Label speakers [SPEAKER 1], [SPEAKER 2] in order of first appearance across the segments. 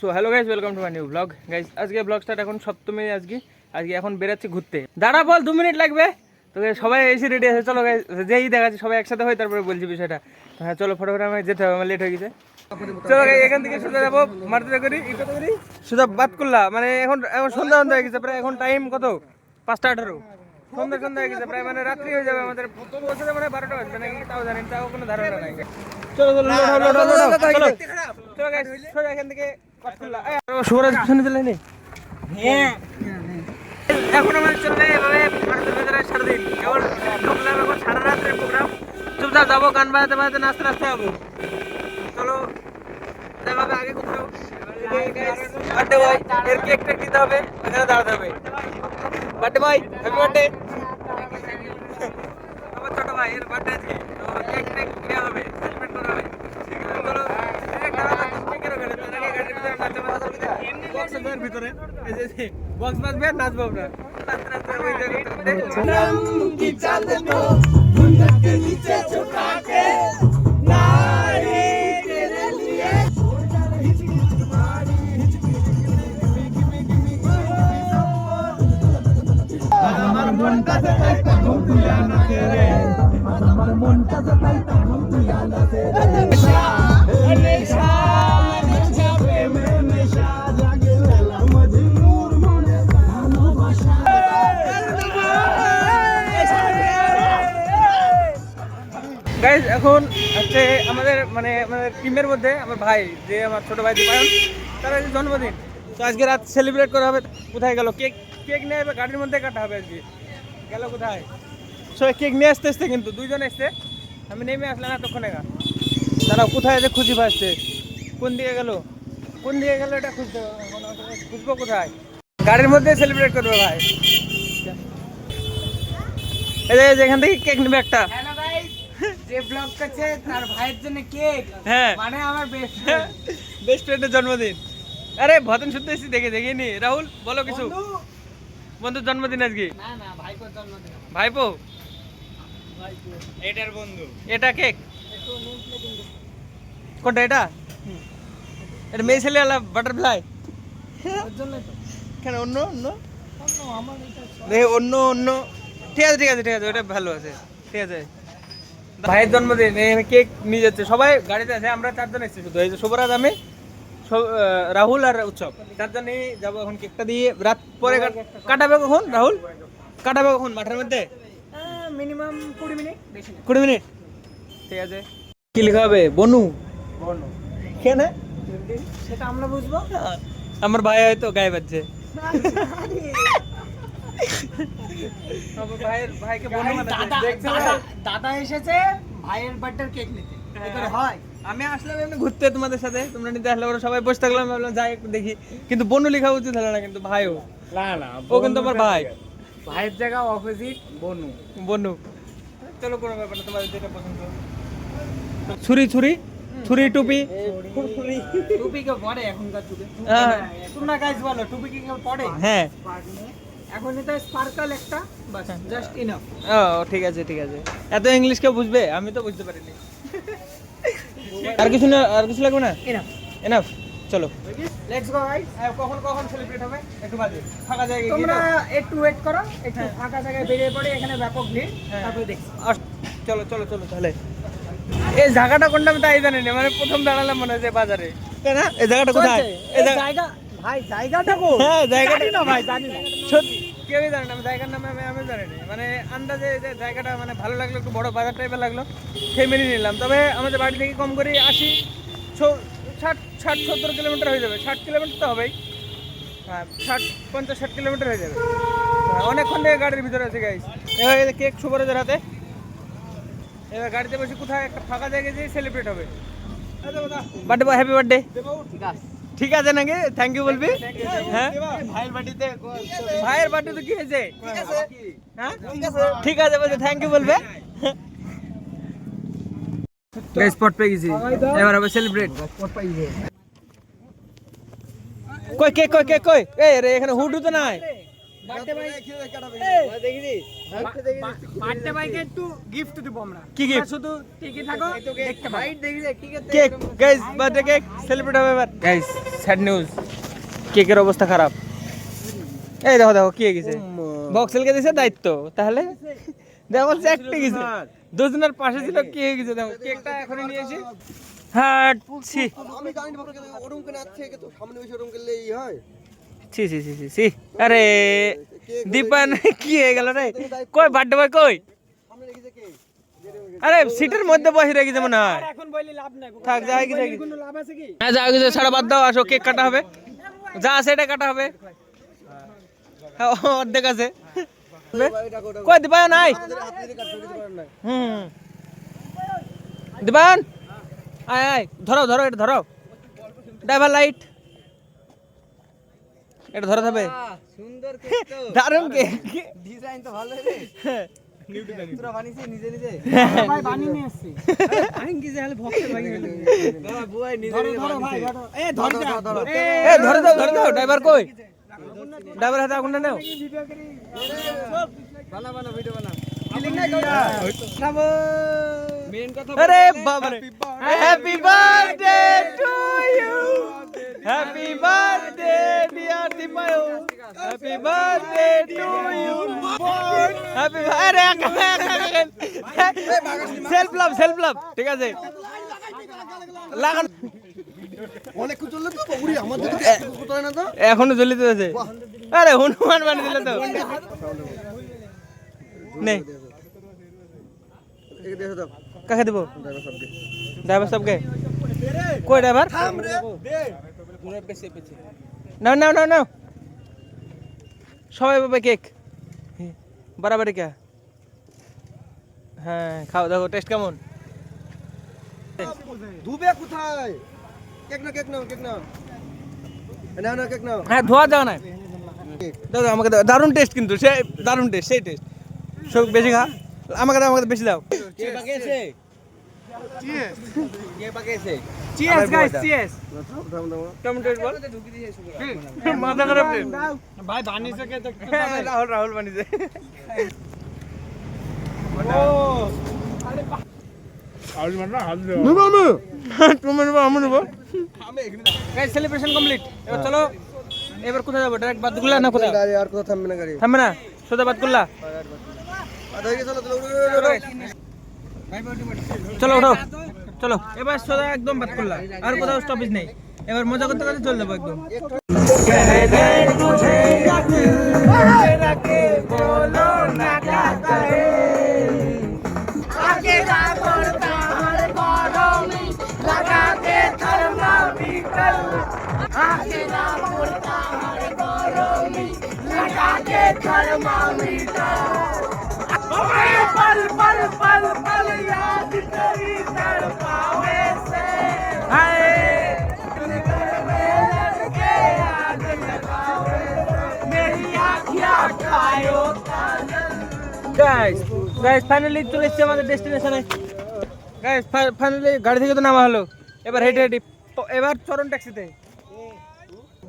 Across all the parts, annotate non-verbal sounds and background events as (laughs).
[SPEAKER 1] So hello guys welcome to my new blog guys আজকে blog start এখন সপ্তমী আজকে আজকে এখন বেরাচ্ছি ঘুরতে দাঁড়া বল দু মিনিট লাগবে তো সবাই এসে রেডি আছে চলো গাইজ যেই দেখাচ্ছি সবাই একসাথে হয় তারপরে বলছি বিষয়টা হ্যাঁ চলো ফটোফট আমায় যেতে হবে আমার লেট হয়ে গেছে চলো এখান থেকে সোজা যাব মারতে করি সোজা বাদ করলা মানে এখন এখন সন্ধ্যা সন্ধ্যা হয়ে গেছে প্রায় এখন টাইম কত পাঁচটা আঠারো সন্ধ্যা সন্ধ্যা হয়ে গেছে প্রায় মানে রাত্রি হয়ে যাবে আমাদের মানে বারোটা বাজবে নাকি তাও জানি তাও কোনো ধারণা নাই চলো চলো লোড হও, চলো চলো guys, সোজা এখান থেকে শুভরাজ পিছনে চলে নি এখন আমাদের চলবে এভাবে ভারতের ভেতরে সারাদিন। কেবল ঢুকলাম এখন সারা রাত্রের প্রোগ্রাম চুপচাপ যাব, গান বাজাতে বাজাতে, নাচতে নাচতে যাব। চলো হবে আগে কোথাও বার্থডে বয় এর কেক দিতে হবে, ওখানে দাঁড়াতে হবে। বার্থডে বয় হ্যাপি বার্থডে আমার ছোট ভাই, এর বার্থডে আজকে। তো কেক টেক নেওয়া হবে সেলিব্রেট করা হবে। চলো direct দাঁড়াবো কেকের ওখানে তার আগে গাড়ির ভিতরে নাচা বাজা করতে বক্সের ভিতরে এই যে বক্স বাজবে আর নাচবো আমরা নাচতে নাচতে আমরা enjoy করতে করতে গাইজ এখন হচ্ছে আমাদের মানে আমাদের টিমের মধ্যে আমার ভাই, যে আমার ছোট ভাই দীপায়ন, তার আজকে জন্মদিন। তো আজকে রাত সেলিব্রেট করা হবে, কোথায় গেল? কেক কেক নিয়ে হবে গাড়ির মধ্যে কাটা হবে আজকে। গেল কোথায়? সো কেক নিয়ে আসতে আসতে কিন্তু দুইজন এসছে। আমি নেমে আসলাম এতক্ষণে গা। দাঁড়াও, কোথায় যে খুঁজি পাচ্ছে? কোন দিকে গেল? কোন দিকে গেল এটা খুঁজতে খুঁজবো কোথায়? গাড়ির মধ্যে সেলিব্রেট করবে ভাই। এই যে- এখান থেকে কেক নেবে একটা।
[SPEAKER 2] গাইস যে ব্লগ করছে তার ভাইয়ের জন্য কেক
[SPEAKER 1] হ্যাঁ।
[SPEAKER 2] মানে আমার বেস্ট
[SPEAKER 1] বেস্ট ফ্রেন্ডের জন্মদিন। আরে ভতন শুনতে এসেছি দেখে দেখিনি রাহুল বলো কিছু। বন্ধুর জন্মদিন আজকে?
[SPEAKER 2] না না ভাইপোর জন্মদিন
[SPEAKER 1] ভাইপো?
[SPEAKER 2] এটার বন্ধু।
[SPEAKER 1] এটা কেক কোনটা এটা? এটা মেয়ে ছেলে আলা বাটারফ্লাই
[SPEAKER 2] ওর জন্য
[SPEAKER 1] কেন অন্য অন্য?
[SPEAKER 2] অন্য আমার এটা
[SPEAKER 1] দেখে অন্য অন্য। ঠিক আছে ঠিক আছে ঠিক আছে ওটা ভালো আছে। ঠিক আছে। ভাইয়ের জন্মদিন এখানে কেক নিয়ে যাচ্ছে। সবাই গাড়িতে আছে আমরা চারজন এসেছি শুধু। এই যে শুভরাজ আমি সব- রাহুল আর উৎসব। চারজনই যাব এখন কেকটা দিয়ে। রাত পরে কাটাবে কখন রাহুল? কাটাবে কখন মাঠের মধ্যে?
[SPEAKER 2] মিনিমাম কুড়ি মিনিট বেশি
[SPEAKER 1] কুড়ি মিনিট? ঠিক আছে। কি লেখা হবে? বনু?
[SPEAKER 2] বলো
[SPEAKER 1] কেন?
[SPEAKER 2] সেটা আমরা বুঝব।
[SPEAKER 1] আমার ভাই হয়তো গায়ে বাজছে।
[SPEAKER 2] দাদা এসেছে ভাইয়ের বার্থডে কেক নিতে। হয়।
[SPEAKER 1] আমি আসলাম এমনি ঘুরতে তোমাদের সাথে। তোমরা নিতে আসলে ওরা সবাই বসে থাকলাম ভাবলাম যাই একটু দেখি। কিন্তু বনু লেখা উচিত হলো না কিন্তু ভাইও
[SPEAKER 2] না না
[SPEAKER 1] ও কিন্তু আমার ভাই।
[SPEAKER 2] ভাইয়ের জায়গা অপোজিট বনু।
[SPEAKER 1] বনু। চলো কোনো ব্যাপার না তোমাদের যেটা পছন্দ। ছুরি ছুরি। ছুরি টুপি।
[SPEAKER 2] টুপি কেউ পড়ে এখনকার যুগে?
[SPEAKER 1] হ্যাঁ।
[SPEAKER 2] তোমরা গাইজ বলো টুপি কি কেউ পড়ে
[SPEAKER 1] হ্যাঁ।
[SPEAKER 2] এখন এটা স্পার্কল একটা বাস জাস্ট ইনাফ
[SPEAKER 1] ও ঠিক আছে ঠিক আছে। এত ইংলিশ কেউ বুঝবে? আমি তো বুঝতে পারিনি। (laughs) আর কিছু না আর কিছু লাগবে না? এনাফ চলো।
[SPEAKER 2] লেটস গো গাইস
[SPEAKER 1] কখন কখন সেলিব্রেট হবে? একটু বাজে। ফাঁকা জায়গায়
[SPEAKER 2] তোমরা একটু ওয়েট করো একটু ফাঁকা জায়গায় বেরিয়ে পড়ে এখানে ব্যাপক ভিড়
[SPEAKER 1] হ্যাঁ।
[SPEAKER 2] তারপরে
[SPEAKER 1] আস- চলো চলো চলো তাহলে। এই জায়গাটা কোনটা আমি তাই জানি না মানে প্রথম দাঁড়ালাম মনে হয় যে বাজারে। তাই না এই জায়গাটা কোথায়? এই জায়গা
[SPEAKER 2] ভাই জায়গাটা কো
[SPEAKER 1] হ্যাঁ জায়গাটা
[SPEAKER 2] না ভাই জানি না।
[SPEAKER 1] কেউই জানে না আমি জায়গার নামে আমি আমি জানি না। মানে আন্দাজে যে জায়গাটা মানে ভালো লাগল একটু বড় বাজার টাইপের লাগল সেই মেনে নিলাম। তবে আমাদের বাড়ি থেকে কম করে আশি ষাট ষাট সত্তর কিলোমিটার হয়ে যাবে। ষাট কিলোমিটার তো হবেই। হ্যাঁ ষাট পঞ্চাশ ষাট কিলোমিটার হয়ে যাবে। হ্যাঁ, অনেকক্ষণ থেকে গাড়ির ভিতরে আছে গাইস এবার কেক সুপারজের হাতে। এবার গাড়িতে বসে কোথায় একটা ফাঁকা জায়গায় যেয়ে সেলিব্রেট হবে। বার্থডে হ্যাপি বার্থডে
[SPEAKER 2] ঠিক আছে।
[SPEAKER 1] ঠিক আছে নাকি? থ্যাংক ইউ বলবি? হ্যাঁ? ভাইয়ের বাড়িতে তো কি হয়েছে? হ্যাঁ? ঠিক আছে। বলছে থ্যাংক ইউ বলবে। স্পট পেয়ে গেছি। এবার হবে সেলিব্রেট কই কে কই কে কই? এই রে এখানে হুডু তো নাই। কেকের অবস্থা খারাপ। এই দেখো দেখো কি হয়ে গেছে? বক্সেলকে দিছে দায়িত্ব। তাহলে? দেখো বলছে একটা গেছে। দুজনের পাশে ছিল কি হয়ে গেছে? দেখো কেকটা এখনই নিয়ে হ্যাঁ
[SPEAKER 3] আমি জানি না ওরকম করে আছে তো সামনে বসে ওরকম করলে ই হয়।
[SPEAKER 1] ছি ছি ছি ছি ছি। আরে দীপান কি হয়ে গেল রে? কই বার্থডে বয় কই? আরে সিটের মধ্যে বসে রেখেছে মনে হয়। থাক যা
[SPEAKER 2] কি?
[SPEAKER 1] হ্যাঁ যা গেছে ছাড়া বাদ দাও আসো কেক কাটা হবে। যা আছে এটা কাটা হবে। হ্যাঁ, অর্ধেক আছে। কই দিবান নাই
[SPEAKER 3] কিছু
[SPEAKER 1] হুম। দিবান আয় আয়। ধরো ধরো এটা ধরো। Driver light. এটা ধরো হবে
[SPEAKER 3] সুন্দর
[SPEAKER 1] দারুণ কেক।
[SPEAKER 3] ডিজাইন তো ভালো রে। তোরা বানিয়েছিস নিজে নিজে।
[SPEAKER 2] ভাই বানিয়ে নিয়ে এসেছি। আমি কি জানি ভক্ত ভাই
[SPEAKER 3] বাবা বুয়াই নিজে
[SPEAKER 2] ধরো ধরো ভাই ধরো। এ ধর
[SPEAKER 3] ধরো, ধরো।
[SPEAKER 2] এ
[SPEAKER 1] এ ধরে দাও ধরে দাও ড্রাইভার কই? ড্রাইভার হাতে আগুনটা নেও।
[SPEAKER 3] বানা বানা ভিডিও বানা।
[SPEAKER 1] আরে বাবা রে happy birthday to you happy birthday dear Dipayu happy birthday to you happy আরে সেলফ লাভ সেলফ লাভ ঠিক আছে? লাগান।
[SPEAKER 3] অনেক কিছু চললে তো উড়ি আমাদের না তো?
[SPEAKER 1] এখনও জ্বলিতে আছে আরে হনুমান বানিয়ে দিলে তো। নে। কাকে দেবো?
[SPEAKER 3] ড্রাইভার সবকে
[SPEAKER 1] কই ড্রাইভার? নাও নাও নাও নাও। সবাই পাবে কেক। বারাবারি কে? হ্যাঁ খাও দেখো টেস্ট কেমন?
[SPEAKER 3] ধুবে কোথায়? কেক না কেক কেক না কেক নাও।
[SPEAKER 1] হ্যাঁ ধোয়া যাও না দাও দাও, আমাকে দারুণ টেস্ট কিন্তু সে দারুণ টেস্ট সেই টেস্ট সব বেশি খা। আমাকে দাও আমাকে বেশি দাও।
[SPEAKER 3] পাকিয়েছে কে
[SPEAKER 2] গাইস
[SPEAKER 1] টেস্ট বল মাথা খারাপ
[SPEAKER 2] ভাই বানিয়েছে কে দেখতে
[SPEAKER 1] হ্যাঁ, রাহুল রাহুল বানিয়েছে তুমি নেব আমি নেব গাইস সেলিব্রেশন কমপ্লিট এবার চলো এবার কোথায় যাব ডাইরেক্ট বাদগুলা না কোথায়
[SPEAKER 3] গাড়ি আর কোথাও থামবে না গাড়ি
[SPEAKER 1] থামবে না সোজা বাদগুলা
[SPEAKER 3] হয়ে গেছে চলো চলো,
[SPEAKER 1] ওঠো। চলো। এবার সোজা একদম বাদ করলা আর কোথাও স্টপেজ নেই। এবার মজা করতে করতে চলে যাব একদম। গাইস গাইস ফাইনালি চলে এসেছে আমাদের ডেস্টিনেশনে গাইস ফাইনালি গাড়ি থেকে তো নামা হলো। এবার হেঁটে হেঁটে এবার চরণ ট্যাক্সিতে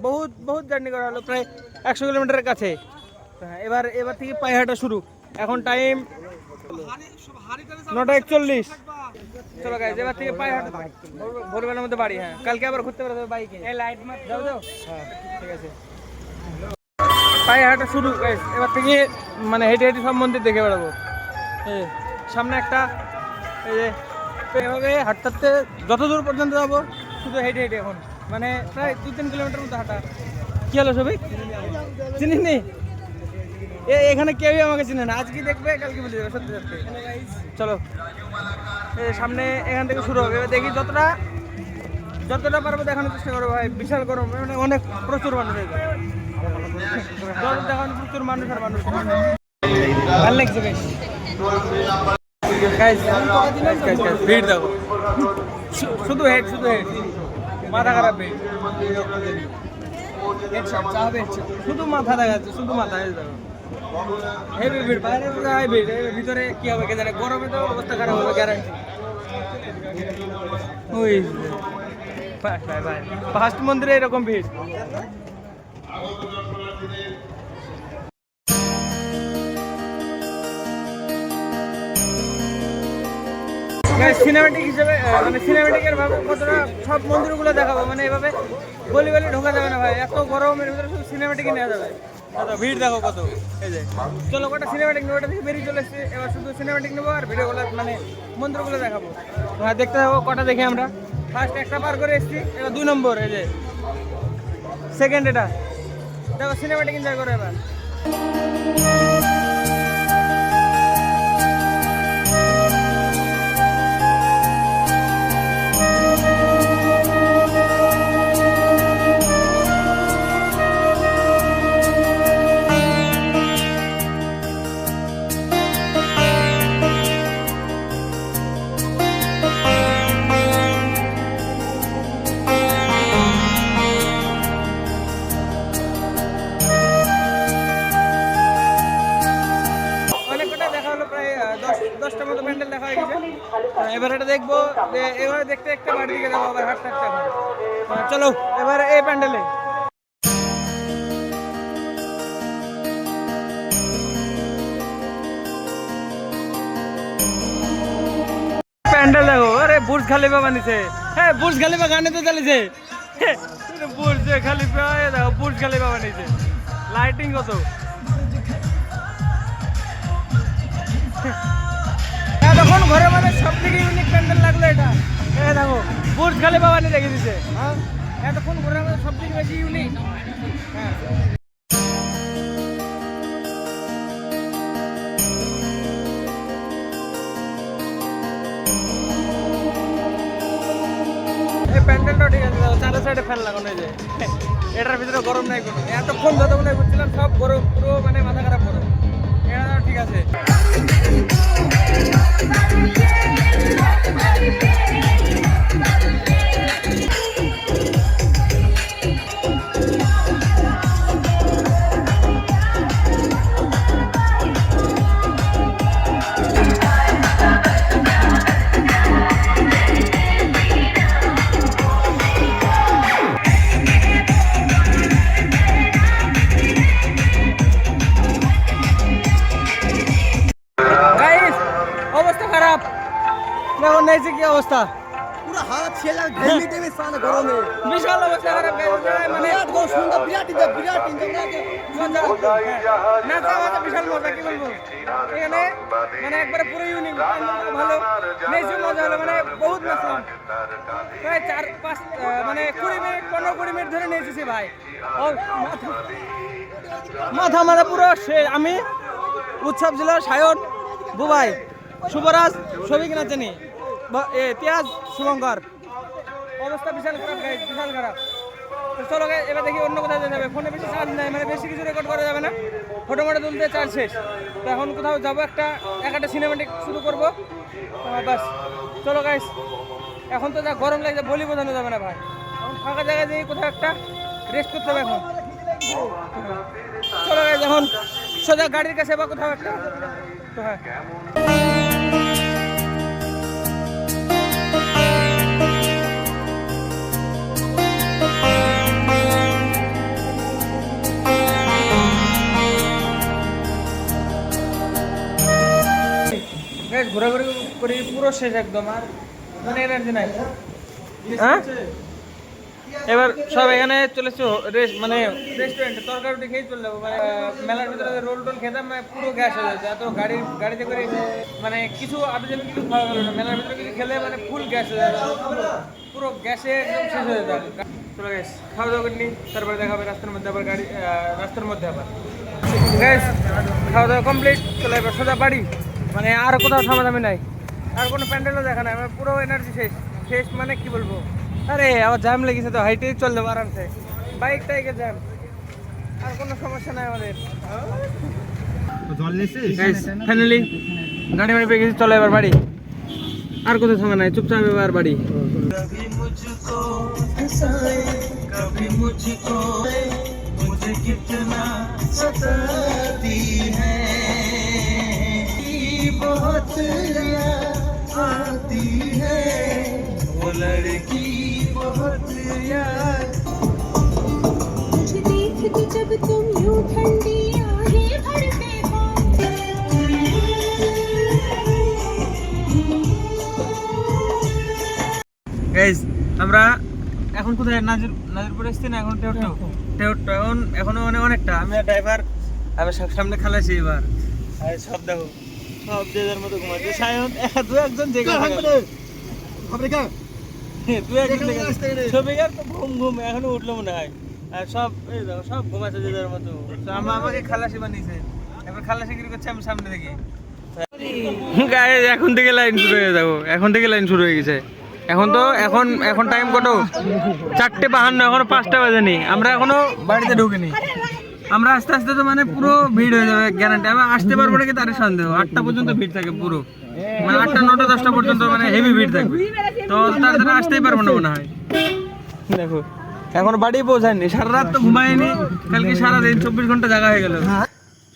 [SPEAKER 1] বহুত বহুত জার্নি করা হলো প্রায় একশো কিলোমিটারের কাছে। হ্যাঁ, এবার এবার থেকে পায়ে হাঁটা শুরু। এখন টাইম নটা একচল্লিশ। চলো গাইস এবার থেকে পায়ে হাঁটা। ভোরবেলার মধ্যে বাড়ি হ্যাঁ। কালকে আবার ঘুরতে বেরোতে হবে বাইকে
[SPEAKER 2] এই লাইট মার
[SPEAKER 1] যাও যাও। হ্যাঁ। ঠিক আছে। পায়ে হাঁটা শুরু। এবার থেকে মানে হেঁটে হেঁটে সব মন্দির দেখে বেড়াবো। সামনে একটা এই যে এভাবে হাঁটতে হাঁটতে যত দূর পর্যন্ত যাব শুধু হেঁটে হেঁটে এখন। মানে প্রায় দু তিন কিলোমিটার মতো হাঁটা। কি হলো সবই চিনিস নি? এখানে কেউই আমাকে চিনে না। আজকে দেখবে, কালকে বলে যাবে সত্যি সত্যি। চলো। সামনে এখান থেকে শুরু হবে। দেখি যতটা যতটা পারব দেখানোর চেষ্টা করব ভাই। বিশাল গরম মানে অনেক প্রচুর মানুষ দেখানো প্রচুর মানুষ আর মানুষ। ভালো লাগছে ভিড় শুধু হেড শুধু হেড মাথা খারাপ ভিড় শুধু মাথা দেখা যাচ্ছে, শুধু মাথা দেখো। হেভি ভিড় বাইরে হাই ভিড় ভিতরে কি হবে কে জানে? গরমে তো অবস্থা খারাপ হবে গ্যারান্টি ওই ফার্স্ট মন্দিরে এরকম ভিড়। সিনেমাটিক হিসেবে মানে সিনেমাটিকের ভাবে কতটা সব মন্দিরগুলো দেখাবো মানে এভাবে বলি বলি ঢোকা যাবে না ভাই, এত গরমের ভিতরে সব সিনেমাটিকে নেওয়া যাবে। কত? ভিড় দেখো কত। এই যে চলো, কটা সিনেমাটিক নেব? ওটা থেকে বেরিয়ে চলে এসেছে। এবার শুধু সিনেমাটিক নেব আর ভিডিওগুলো মানে মন্ত্রগুলো দেখাবো। হ্যাঁ দেখতে থাকব কটা দেখি আমরা। ফার্স্ট একটা পার করে এসেছি। এবার দুই নম্বর, এই যে। সেকেন্ড এটা। দেখো সিনেমাটিক এনজয় করো এবার। এবারে দেখতে দেখতে বাড়ির দিকে যাব, আবার হাঁটতে হাঁটতে চলো, এবার এই প্যান্ডেলে। প্যান্ডেল দেখো, আরে বুর্জ খালিফা বানিয়েছে। হ্যাঁ বুর্জ খালিফা গানে তো চালিয়েছে। বুর্জ খালিফা দেখো, বুর্জ খালিফা বানিয়েছে। লাইটিং কত। এতক্ষণ ঘরে মানে সব থেকে ইউনিক প্যান্ডেল লাগল এটা। এ দেখো, বুর্জ খালিফা বানিয়ে রেখে দিছে। হ্যাঁ? এতক্ষণ ঘরে মানে সব থেকে বেশি ইউনিক হ্যাঁ। প্যান্ডেলটা ঠিক আছে চারো সাইডে ফ্যান লাগানো হয়েছে। এটার ভিতরে গরম নাই কোনো। এতক্ষণ যতক্ষণ ঘুরছিলাম, সব গরম, পুরো মানে মাথা খারাপ গরম। ঠিক আছে। অবস্থা?
[SPEAKER 3] পুরো হাত ছেলে ঘেমে দেবে সালে গরমে
[SPEAKER 1] বিশাল অবস্থা খারাপ guys, মানে
[SPEAKER 3] বিরাট গো সুন্দর বিরাট ইন্দা বিরাট ইন্দা
[SPEAKER 1] মজা নাচা মজা বিশাল মজা কি বলব? এখানে মানে একবারে পুরো ইউনিক ভালো। নেইছে মজা হলো মানে বহুত নাচলাম। প্রায় চার পাঁচ মানে কুড়ি মিনিট পনেরো কুড়ি মিনিট ধরে নেচেছি ভাই। মাথা- মাথা মাথা পুরো সে আমি উৎসব জেলার সায়ন বুবাই শুভরাজ সবিক নাচেনি। এ তিয়াজ শুভঙ্কর। অবস্থা বিশাল খারাপ গাইজ বিশাল খারাপ। তো চলো guys, এবার দেখি অন্য কোথাও যেতে হবে। ফোনে বেশি চার্জ নাই মানে বেশি কিছু রেকর্ড করা যাবে না। ফটো মোটো তুলতে চার্জ শেষ। তো এখন কোথাও যাব একটা একটা সিনেমাটিক শুরু করব। ব্যাস। চলো গাইস এখন তো যা গরম লাগছে বলি বোঝানো যাবে না ভাই। এখন ফাঁকা জায়গায় যেয়ে কোথাও একটা রেস্ট করতে হবে এখন। চলো গাইস এখন সোজা গাড়ির কাছে বা কোথাও একটা। তো হ্যাঁ। Guys, ঘোরাঘুরি করি পুরো শেষ একদম আর মানে এনার্জি নাই। হ্যাঁ? এবার সব এখানে চলেছে রেস্ট মানে রেস্টুরেন্টে তরকারি রুটি খেয়ে চলে যাব। মানে মেলার ভিতরে রোল টোল খেতাম মানে পুরো গ্যাস হয়ে যাচ্ছে। এত গাড়ি গাড়িতে করে মানে কিছু আবেদন কিছু খাওয়া গেল না। মেলার ভিতরে কিছু খেলে মানে ফুল গ্যাস হয়ে যাবে পুরো পুরো গ্যাসে একদম শেষ হয়ে যাবে চলো গ্যাস খাওয়া দাওয়া করে নিই তারপরে দেখা হবে রাস্তার মধ্যে আবার গাড়ি রাস্তার মধ্যে আবার। গ্যাস খাওয়া দাওয়া কমপ্লিট চলে এবার সোজা বাড়ি। মানে আর কোথাও সমাধান নাই আর কোনো প্যান্ডেলও দেখা নাই আমার পুরো এনার্জি শেষ শেষ মানে কি বলবো আরে আবার জ্যাম লেগেছে তো হাইটেই চল যাবো আরামসে বাইক টাইকে জ্যাম আর কোনো সমস্যা নাই আমাদের ফাইনালি গাড়ি বাড়ি পেয়ে গেছি চলো এবার বাড়ি আর কোথাও থামা নাই চুপচাপ এবার বাড়ি
[SPEAKER 4] मुझे देख के গাইস আমরা
[SPEAKER 1] এখন কোথায়? নাজির নাজিরপুর এসছি না? এখন টেউটো টেউটো এখন এখনও অনেক অনেকটা। আমি ড্রাইভার আমি সামনে খালাসি এবার। আর সব দেখো। সব যে যার মতো ঘুমাচ্ছে। সায়ন দু একজন জেগে থাকে। হ্যাঁ, দু একজন জেগে ছবি আর তো ঘুম ঘুম এখনও উঠল মনে হয়। আর সব এই দেখো সব ঘুমাচ্ছে যে যার মতো। আমাকে খালাসি বানিয়েছে। এবার খালাসি গিরি করছে আমি সামনে দেখি। গায়ে এখন থেকে লাইন শুরু হয়ে যাব। এখন থেকে লাইন শুরু হয়ে গেছে। এখন তো এখন এখন টাইম কত? চারটে বাহান্ন এখনও পাঁচটা বাজেনি। আমরা এখনও বাড়িতে ঢুকিনি। আমরা আস্তে আস্তে তো মানে পুরো ভিড় হয়ে যাবে গ্যারান্টি আমি আসতে পারব নাকি তার সন্দেহ। আটটা পর্যন্ত ভিড় থাকে পুরো। মানে আটটা নটা দশটা পর্যন্ত মানে হেভি ভিড় থাকবে। তো তাড়াতাড়ি আসতেই পারব না মনে হয়। দেখো এখন বাড়ি পৌঁছায়নি সারা রাত তো ঘুমায়নি। কালকে সারাদিন চব্বিশ ঘণ্টা জায়গা হয়ে গেল।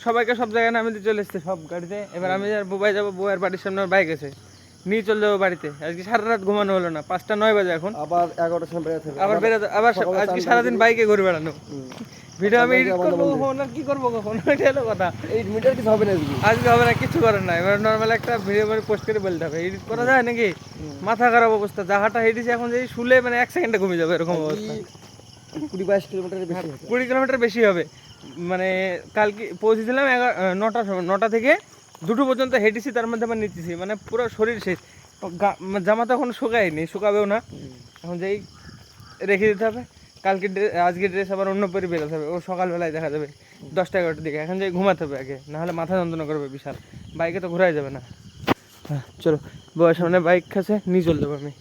[SPEAKER 1] সবাইকে সব জায়গায় নামে দিয়ে চলে এসছে সব গাড়িতে। এবার আমি আর বুবাই যাব বউয়ের বাড়ির সামনে বাইক আছে। নিয়ে চলে যাব বাড়িতে। আজকে সারা রাত ঘুমানো হলো না পাঁচটা নয় বাজে এখন।
[SPEAKER 3] আবার এগারোটার সময়
[SPEAKER 1] আবার বেরোতে আবার আজকে সারাদিন বাইকে ঘুরে বেড়ানো। ভিডিও আমি এডিট করব কখন? আর কি করব কখন? (laughs) এটা হলো কথা।
[SPEAKER 3] এইট মিটার কিছু হবে না আজকে।
[SPEAKER 1] হবে না কিছু করার নাই। এবার নর্মাল একটা ভিডিও পোস্ট করে বলতে হবে। এডিট করা যায় নাকি? মাথা খারাপ অবস্থা। জাহাটা হেঁটেছি এখন শুলে মানে এক সেকেন্ডে ঘুমিয়ে যাবে এরকম অবস্থা।
[SPEAKER 3] কুড়ি বাইশ কিলোমিটারের বেশি হবে।
[SPEAKER 1] কুড়ি কিলোমিটার বেশি হবে। মানে কালকে পৌঁছেছিলাম নটা নটা থেকে দুটো পর্যন্ত হেঁটেছি তার মধ্যে আবার নিতেছি। মানে পুরো শরীর শেষ। জামা তো এখন শুকায়নি শুকাবেও না। এখন যেই রেখে দিতে হবে। কালকে আজকে ড্রেস আবার অন্য পরে বেরোতে হবে ও সকালবেলায় দেখা যাবে দশটা এগারোটার দিকে, এখন যাই ঘুমাতে হবে আগে, নাহলে মাথা যন্ত্রণা করবে বিশাল। বাইকে তো ঘোরাই যাবে না। হ্যাঁ চলো, বয়স সামনে বাইক আছে নিয়ে চলতে দেবো আমি।